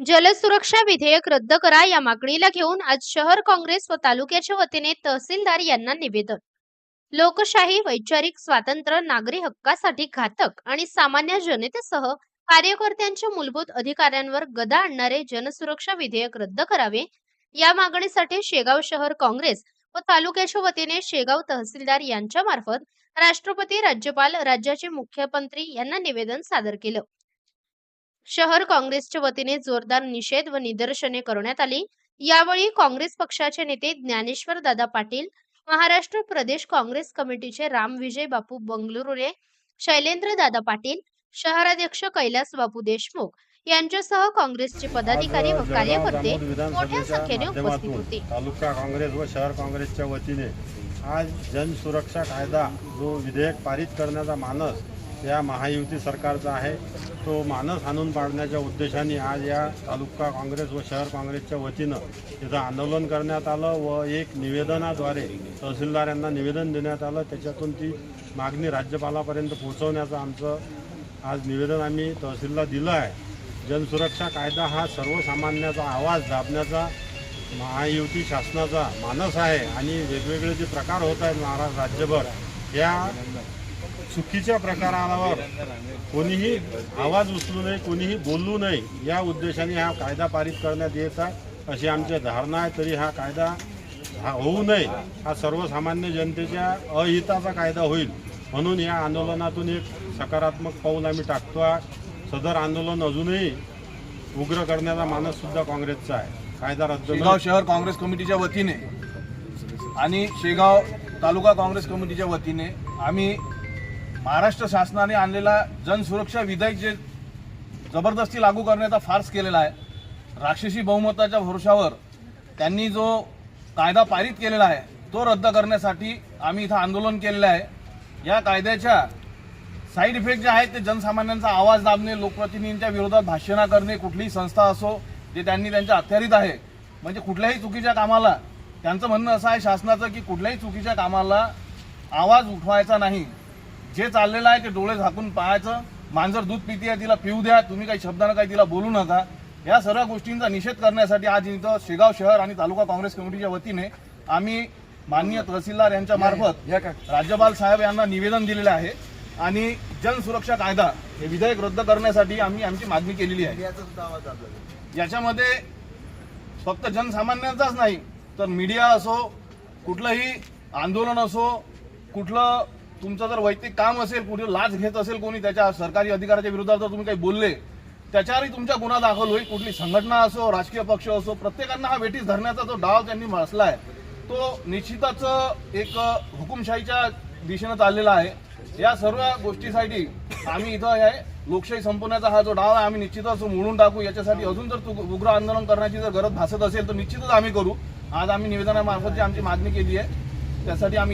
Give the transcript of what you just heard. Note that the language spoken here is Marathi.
जलसुरक्षा विधेयक रद्द करा या मागणीला घेऊन आज शहर काँग्रेस व तालुक्याच्या वतीने तहसीलदार यांना निवेदन. लोकशाही वैचारिक स्वातंत्र्य नागरी हक्कासाठी घातक आणि सामान्य जनतेसह कार्यकर्त्यांच्या मूलभूत अधिकाऱ्यांवर गदा आणणारे जनसुरक्षा विधेयक रद्द करावे. या मागणीसाठी शेगाव शहर काँग्रेस व तालुक्याच्या वतीने शेगाव तहसीलदार यांच्या मार्फत राष्ट्रपती राज्यपाल राज्याचे मुख्यमंत्री यांना निवेदन सादर केलं. शहर काँग्रेसच्या वतीने जोरदार निषेध व निदर्शने करण्यात आली. यावेळी काँग्रेस पक्षाचे नेते ज्ञानेश्वर दादा पाटील महाराष्ट्र प्रदेश काँग्रेस कमिटीचे राम विजय बापू बंगळुरुरे शैलेंद्र दादा पाटील शहराध्यक्ष कैलास बापू देशमुख यांच्यासह काँग्रेसचे पदाधिकारी व कार्यकर्ते मोठ्या संख्येने उपस्थित होते. तालुका काँग्रेस व शहर काँग्रेसच्या वतीने आज जनसुरक्षा कायदा जो विधेयक पारित करण्याचा मानस या महायुती सरकारचा आहे. तो मानस आणून पाडण्याच्या उद्देशाने आज या तालुका काँग्रेस व शहर काँग्रेसच्या वतीनं तिथं आंदोलन करण्यात आलं व एक निवेदनाद्वारे तहसीलदार यांना निवेदन देण्यात आलं. त्याच्यातून ती मागणी राज्यपालापर्यंत पोहोचवण्याचं आमचं आज निवेदन आम्ही तहसीलला दिलं आहे. जनसुरक्षा कायदा हा सर्वसामान्याचा आवाज दाबण्याचा महायुती शासनाचा मानस आहे आणि वेगवेगळे जे प्रकार होत आहेत महाराष्ट्र राज्यभर या चुकीच्या प्रकारावर कोणीही आवाज उचलू नये कोणीही बोलू नये या उद्देशाने हा कायदा पारित करण्यात येत आहे. अशी आमची धारणा आहे तरी हा कायदा हा होऊ नये. हा सर्वसामान्य जनतेच्या अहिताचा कायदा होईल. म्हणून या आंदोलनातून एक सकारात्मक पाऊल आम्ही टाकतो आहे. सदर आंदोलन अजूनही उग्र करण्याचा मानससुद्धा काँग्रेसचा आहे. कायदा रद्द शेगाव शहर काँग्रेस कमिटीच्या वतीने आणि शेगाव तालुका काँग्रेस कमिटीच्या वतीने आम्ही महाराष्ट्र शासनाने आणलेला जनसुरक्षा विधेयक जे जबरदस्ती लागू करण्याचा फार्स केलेला आहे राक्षसी बहुमताच्या भरोशावर त्यांनी जो कायदा पारित केलेला आहे तो रद्द करण्यासाठी आम्ही इथं आंदोलन केलेलं आहे. या कायद्याच्या साईड इफेक्ट जे आहेत ते जनसामान्यांचा आवाज दाबणे लोकप्रतिनिधींच्या विरोधात भाषणा करणे कुठलीही संस्था असो जे त्यांनी त्यांच्या अखत्यारीत आहे म्हणजे कुठल्याही चुकीच्या कामाला त्यांचं म्हणणं असं आहे शासनाचं की कुठल्याही चुकीच्या कामाला आवाज उठवायचा नाही. जे चाललेलं आहे ते डोळे झाकून पाहायचं. मांजर दूध पिती आहे तिला पिऊ द्या. तुम्ही काही शब्दानं काही तिला बोलू नका. या सर्व गोष्टींचा निषेध करण्यासाठी आज इथं शेगाव शहर आणि तालुका काँग्रेस कमिटीच्या वतीने आम्ही माननीय तहसीलदार यांच्या मार्फत राज्यपाल साहेब यांना निवेदन दिलेले आहे आणि जनसुरक्षा कायदा हे विधेयक रद्द करण्यासाठी आम्ही आमची मागणी केलेली आहे. याच्यामध्ये फक्त जनसामान्यांचाच नाही तर मीडिया असो कुठलंही आंदोलन असो कुठलं तुमचं जर वैयक्तिक काम असेल कुठे लाच घेत असेल कोणी त्याच्या सरकारी अधिकाऱ्याच्या विरोधात जर तुम्ही काही बोलले त्याच्यावरही तुमचा गुन्हा दाखल होईल. कुठली संघटना असो राजकीय पक्ष असो प्रत्येकांना हा वेटीस धरण्याचा जो डाव त्यांनी बसला आहे तो निश्चितच एक हुकुमशाहीच्या दिशेनं चाललेला आहे. या सर्व गोष्टीसाठी आम्ही इथं हे लोकशाही संपवण्याचा हा जो डाव आहे आम्ही निश्चितच मोडून टाकू. याच्यासाठी अजून जर उग्र आंदोलन करण्याची जर गरज भासत असेल तर निश्चितच आम्ही करू. आज आम्ही निवेदनामार्फत जी आमची मागणी केली आहे त्यासाठी आम्ही